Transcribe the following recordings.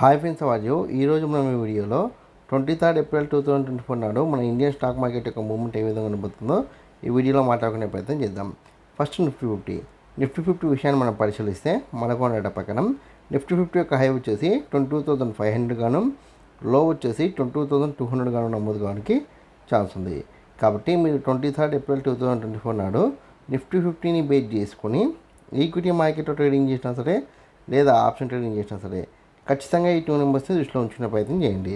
Hi friends vase ఈరోజు మనం ఈ వీడియోలో twenty third April two thousand twenty four నాడు మన ఇండియన్ స్టాక్ మార్కెట్ యొక్క మూవ్మెంట్ ఏ విధంగా ఉండబోతుందో ఈ వీడియోలో మాట్లాడుకునే ప్రయత్నం చేద్దాం. First Nifty fifty. Nifty fifty విషయాన్ని మనం పరిశీలిస్తే మనకు ఉన్న ప్రకారం నిఫ్టీ ఫిఫ్టీ యొక్క హై వచ్చేసి twenty two thousand five hundred గాను లో వచ్చేసి twenty two thousand two hundred గాను నమోదు కావడానికి ఛాన్స్ ఉంది. కాబట్టి మీరు twenty third April two thousand twenty four నాడు నిఫ్టీ ఫిఫ్టీని బేస్ చేసుకొని ఈక్విటీ మార్కెట్లో ట్రేడింగ్ చేసినా సరే లేదా ఆప్షన్ ట్రేడింగ్ చేసినా సరే ఖచ్చితంగా ఈ టూ నెంబర్స్ని దృష్టిలో ఉంచుకునే ప్రయత్నం చేయండి.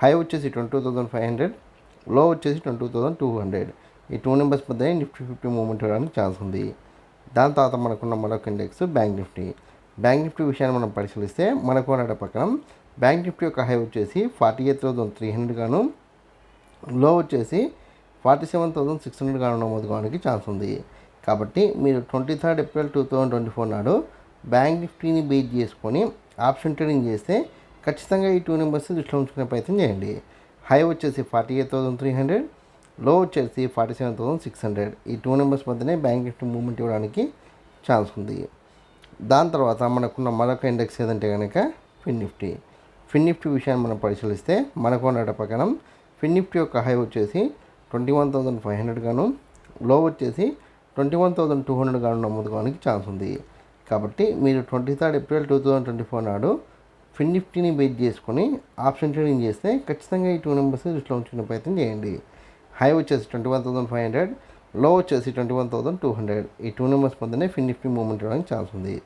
హై వచ్చేసి ట్వంటీ టూ థౌసండ్ ఫైవ్ హండ్రెడ్లో వచ్చేసి twenty two thousand two hundred. ఈ టూ నెంబర్స్ మధ్య నిఫ్టీ ఫిఫ్టీ మూవ్మెంట్ అవ్వడానికి ఛాన్స్ ఉంది. దాని తర్వాత మనకున్న మరొక index bank Nifty. Bank Nifty విషయాన్ని మనం పరిశీలిస్తే మనకు ఉన్న ప్రకారం బ్యాంక్ నిఫ్టీ యొక్క హై వచ్చేసి forty eight thousand three hundred గాను లో వచ్చేసి forty seven thousand six hundred గాను నమోదు కావడానికి ఛాన్స్ ఉంది. కాబట్టి మీరు twenty third April two thousand twenty four నాడు బ్యాంక్ నిఫ్టీని బీట్ చేసుకొని ఆప్షన్ ట్రేడింగ్ చేస్తే ఖచ్చితంగా ఈ టూ నెంబర్స్ దృష్టిలో ఉంచుకునే ప్రయత్నం చేయండి. హై వచ్చేసి ఫార్టీ ఎయిట్ థౌసండ్ త్రీ హండ్రెడ్లో వచ్చేసి forty seven thousand six hundred. ఈ టూ నెంబర్స్ మధ్యనే బ్యాంక్ నిఫ్టీ మూవ్మెంట్ ఇవ్వడానికి ఛాన్స్ ఉంది. దాని తర్వాత మనకున్న మరొక ఇండెక్స్ ఏదంటే కనుక ఫిన్ నిఫ్టీ. ఫిన్ నిఫ్టీ విషయాన్ని మనం పరిశీలిస్తే మనకు ఉన్న ప్రకారం ఫిన్ నిఫ్టీ యొక్క హై వచ్చేసి twenty one thousand five hundred గాను లో వచ్చేసి twenty one thousand two hundred గాను నమోదు ఛాన్స్ ఉంది. కాబట్టి మీరు twenty third April two thousand twenty four నాడు ఫిన్ నిఫ్టీని బేస్ చేసుకొని ఆప్షన్ ట్రేడింగ్ చేస్తే ఖచ్చితంగా ఈ టూ నెంబర్స్ దృష్టిలో ఉంచుకునే ప్రయత్నం చేయండి. హై వచ్చేసి ట్వంటీ వన్ థౌసండ్ ఫైవ్ హండ్రెడ్లో వచ్చేసి twenty one thousand two hundred. ఈ టూ నెంబర్స్ మధ్యనే ఫిన్ నిఫ్టీ మూవ్మెంట్ ఇవ్వడానికి ఛాన్స్ ఉంది.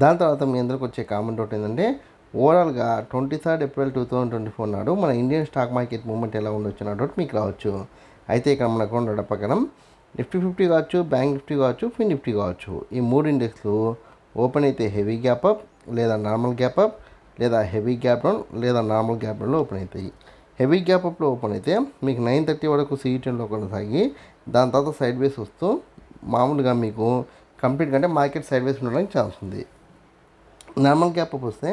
దాని తర్వాత మీ అందరికి వచ్చే కామెంట్ ఒకటి ఏంటంటే ఓవరాల్గా twenty third April two thousand twenty four నాడు మన ఇండియన్ స్టాక్ మార్కెట్ మూవ్మెంట్ ఎలా ఉండొచ్చు అన్న డౌట్ మీకు రావచ్చు. అయితే ఇక్కడ మనకు ఉండడం ప్రకారం నిఫ్టీ ఫిఫ్టీ కావచ్చు బ్యాంక్ నిఫ్టీ కావచ్చు ఫిన్ నిఫ్టీ కావచ్చు. ఈ మూడు ఇండెక్స్లు ఓపెన్ అయితే హెవీ గ్యాప్ అప్ లేదా నార్మల్ గ్యాప్ అప్ లేదా హెవీ గ్యాప్ డౌన్ లేదా నార్మల్ గ్యాప్ డౌన్లో ఓపెన్ అవుతాయి. హెవీ గ్యాప్ అప్లో ఓపెన్ అయితే మీకు నైన్ థర్టీ వరకు సీఈటీలో కొనసాగి దాని తర్వాత సైడ్ వేస్ వస్తూ మామూలుగా మీకు కంప్లీట్ అంటే మార్కెట్ సైడ్ వేస్ ఉండడానికి ఛాన్స్ ఉంది. నార్మల్ గ్యాప్ అప్ వస్తే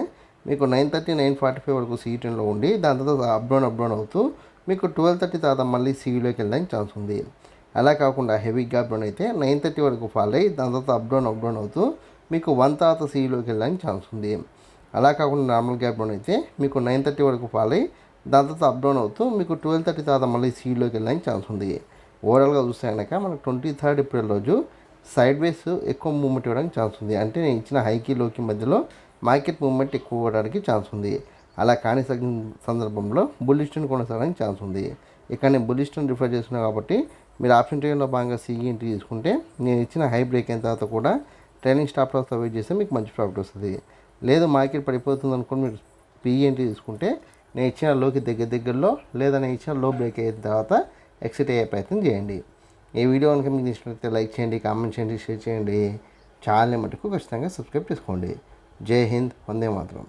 మీకు nine thirty nine forty five వరకు సీఈటీలో ఉండి దాని తర్వాత అప్ డౌన్ అప్ డౌన్ అవుతూ మీకు ట్వెల్వ్ థర్టీ తర్వాత మళ్ళీ సీఈలోకి వెళ్ళడానికి ఛాన్స్ ఉంది. అలా కాకుండా హెవీ గ్యాప్ డౌన్ అయితే నైన్ థర్టీ వరకు ఫాల్ అయ్యి దాని తర్వాత అప్ డౌన్ అప్ డౌన్ అవుతూ మీకు వన్ తర్వాత సీలోకి వెళ్ళడానికి ఛాన్స్ ఉంది. అలా కాకుండా నార్మల్ గ్యాప్ డౌన్ అయితే మీకు నైన్ థర్టీ వరకు ఫాల్ అయ్యి దాని తర్వాత అప్ డౌన్ అవుతూ మీకు ట్వెల్వ్ థర్టీ తర్వాత మళ్ళీ సీలోకి వెళ్ళడానికి ఛాన్స్ ఉంది. ఓవరాల్గా చూస్తే కనుక మనకు ట్వంటీ థర్డ్ ఏప్రిల్ రోజు సైడ్ వేస్ ఎక్కువ మూమెంట్ ఇవ్వడానికి ఛాన్స్ ఉంది. అంటే నేను ఇచ్చిన హైకి లోకి మధ్యలో మార్కెట్ మూవ్మెంట్ ఎక్కువ ఇవ్వడానికి ఛాన్స్ ఉంది. అలా కాని సందర్భంలో బుల్లిస్టన్ కొనసాగడానికి ఛాన్స్ ఉంది. ఇక్కడ నేను బుల్లిస్టన్ రిఫర్ చేస్తున్నాను కాబట్టి మీరు ఆప్షన్ ట్రేడింగ్లో భాగంగా సిఈ తీసుకుంటే నేను ఇచ్చిన హై బ్రేక్ అయిన తర్వాత కూడా ట్రైనింగ్ స్టాప్ లాస్ వెయిట్ చేస్తే మీకు మంచి ప్రాఫిట్ వస్తుంది. లేదు మార్కెట్ పడిపోతుంది అనుకుని మీరు పిఈ ఎంట్రీ తీసుకుంటే నేను ఇచ్చిన లోకి దగ్గర దగ్గరలో లేదా నేను ఇచ్చిన లో బ్రేక్ అయిన తర్వాత ఎక్సిట్ అయ్యే ప్రయత్నం చేయండి. ఈ వీడియో కనుక మీకు ఇష్టమైతే లైక్ చేయండి కామెంట్ చేయండి షేర్ చేయండి. ఛానల్ని మటుకు ఖచ్చితంగా సబ్స్క్రైబ్ చేసుకోండి. జై హింద్ వందే మాత్రం.